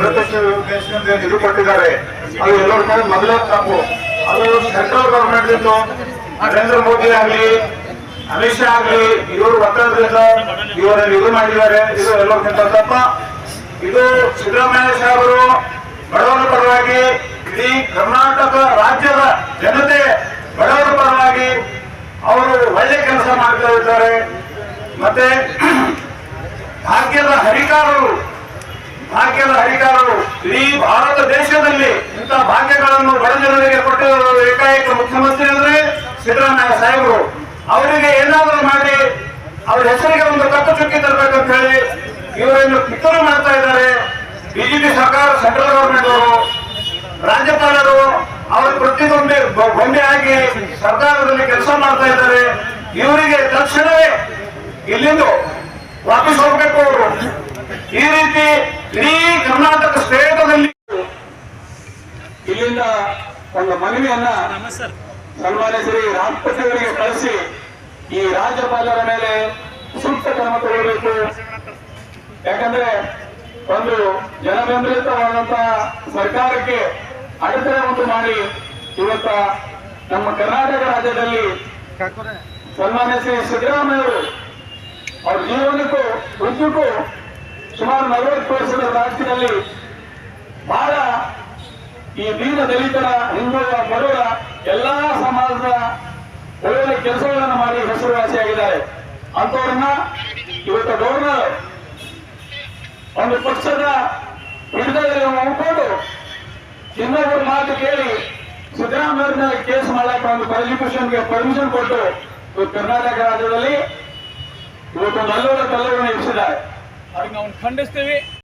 ಏನು ಇದು ಕೊಟ್ಟಿದ್ದಾರೆ ಅದು ಎಲ್ಲರ ಕಡೆ ಮೊದಲೇ ತಪ್ಪು. ಅದು ಸೆಂಟ್ರಲ್ ಗವರ್ಮೆಂಟ್ ಇತ್ತು ನರೇಂದ್ರ ಮೋದಿ ಆಗಲಿ, ಅಮಿತ್ ಶಾ ಆಗಲಿ, ಇವರು ಒತ್ತಡದಿಂದ ಇವರಲ್ಲಿ ಇದು ಮಾಡಿದ್ದಾರೆ. ಇದು ಎಲ್ಲರಿಗಿಂತ ತಪ್ಪ. ಇದು ಸಿದ್ದರಾಮಯ್ಯ ಸಾಹೇಬರು ಬಡವರ ಪರವಾಗಿ ಇಡೀ ಕರ್ನಾಟಕ ರಾಜ್ಯದ ಜನತೆ ಬಡವರ ಪರವಾಗಿ ಅವರು ಒಳ್ಳೆ ಕೆಲಸ ಮಾಡ್ತಾ ಇದ್ದಾರೆ. ಮತ್ತೆ ಭಾಗ್ಯದ ಹರಿಕಾರರು ಭಾಗ್ಯದ ಹರಿಕಾರರು ಇಡೀ ಭಾರತ ದೇಶದಲ್ಲಿ ಇಂಥ ಭಾಗ್ಯಗಳನ್ನು ಬಡ ಜನರಿಗೆ ಕೊಟ್ಟಿರುವ ಏಕಾಏಕ ಮುಖ್ಯಮಂತ್ರಿ ಅಂದ್ರೆ ಸಿದ್ದರಾಮಯ್ಯ ಸಾಹೇಬರು. ಅವರಿಗೆ ಏನಾದರೂ ಮಾಡಿ ಅವ್ರ ಹೆಸರಿಗೆ ಒಂದು ಕಪ್ಪು ಚುಕ್ಕಿ ತರಬೇಕಂತ ಹೇಳಿ ಇವರನ್ನು ಕಿತ್ತೂರು ಮಾಡ್ತಾ ಇದ್ದಾರೆ. ಬಿಜೆಪಿ ಸರ್ಕಾರ ಸೆಂಟ್ರಲ್ ಗವರ್ಮೆಂಟ್ ಅವರು. ರಾಜ್ಯಪಾಲರು ಅವರು ಪ್ರತಿಗೊಂಬೆ ಗೊಂಬೆ ಆಗಿ ಸರ್ಕಾರದಲ್ಲಿ ಕೆಲಸ ಮಾಡ್ತಾ ಇದ್ದಾರೆ. ಇವರಿಗೆ ತಕ್ಷಣವೇ ಇಲ್ಲಿಂದ ವಾಪಸ್ ಹೋಗ್ಬೇಕು ಅವರು. ಈ ರೀತಿ ಇಡೀ ಕರ್ನಾಟಕ ಸ್ಟೇಟದಲ್ಲಿ ಇಲ್ಲಿಂದ ಒಂದು ಮನವಿಯನ್ನ ಸನ್ಮಾನ್ಯ ಶ್ರೀ ರಾಷ್ಟ್ರಪತಿ ಕಳಿಸಿ ಈ ರಾಜ್ಯಪಾಲರ ಮೇಲೆ ಸೂಕ್ತ ಕ್ರಮ ತಗೊಳ್ಬೇಕು ಯಾಕಂದ್ರೆ ಒಂದು ಜನಬೆಂಬಲಿತವಾದಂತಹ ಸರ್ಕಾರಕ್ಕೆ ಅಡೆತಡೆ ಉಂಟು ಮಾಡಿ ಇವತ್ತ ನಮ್ಮ ಕರ್ನಾಟಕ ರಾಜ್ಯದಲ್ಲಿ ಸನ್ಮಾನ್ಯ ಶ್ರೀ ಸಿದ್ದರಾಮಯ್ಯ ಅವರು ಅವ್ರ ಜೀವನಕ್ಕೂ ವೃತ್ತಿಗೂ ಸುಮಾರು ನಲವತ್ತು ವರ್ಷದ ರಾಜ್ಯದಲ್ಲಿ ಬಹಳ ಈ ದೀನ ದಲಿತರ, ಹಿಂದುಳಿದ ಬಡವರ ಎಲ್ಲಾ ಸಮಾಜದ ಒಳ್ಳೆ ಕೆಲಸಗಳನ್ನು ಮಾಡಿ ಹೆಸರುವಾಸಿಯಾಗಿದ್ದಾರೆ ಅಂತವರನ್ನ ಇವತ್ತು ಗವರ್ನರ್ ಒಂದು ಪಕ್ಷದ ಹಿಡಿದಲ್ಲಿ ಉಳ್ಕೊಂಡು ಇನ್ನೊಬ್ಬರು ಮಾತು ಕೇಳಿ ಸಿದ್ದರಾಮಯ್ಯ ಕೇಸ್ ಮಾಡಕ್ಕೆ ಒಂದು ಪ್ರಾಸಿಕ್ಯೂಷನ್ಗೆ ಪರ್ಮಿಷನ್ ಕೊಟ್ಟು ಕರ್ನಾಟಕ ರಾಜ್ಯದಲ್ಲಿ ಇವತ್ತು ನಲ್ಲೂರ ತಲ್ಲೂರನ್ನು ಇರಿಸಿದ್ದಾರೆ ಅದಕ್ಕೆ ನಾವು ಖಂಡಿಸ್ತೀವಿ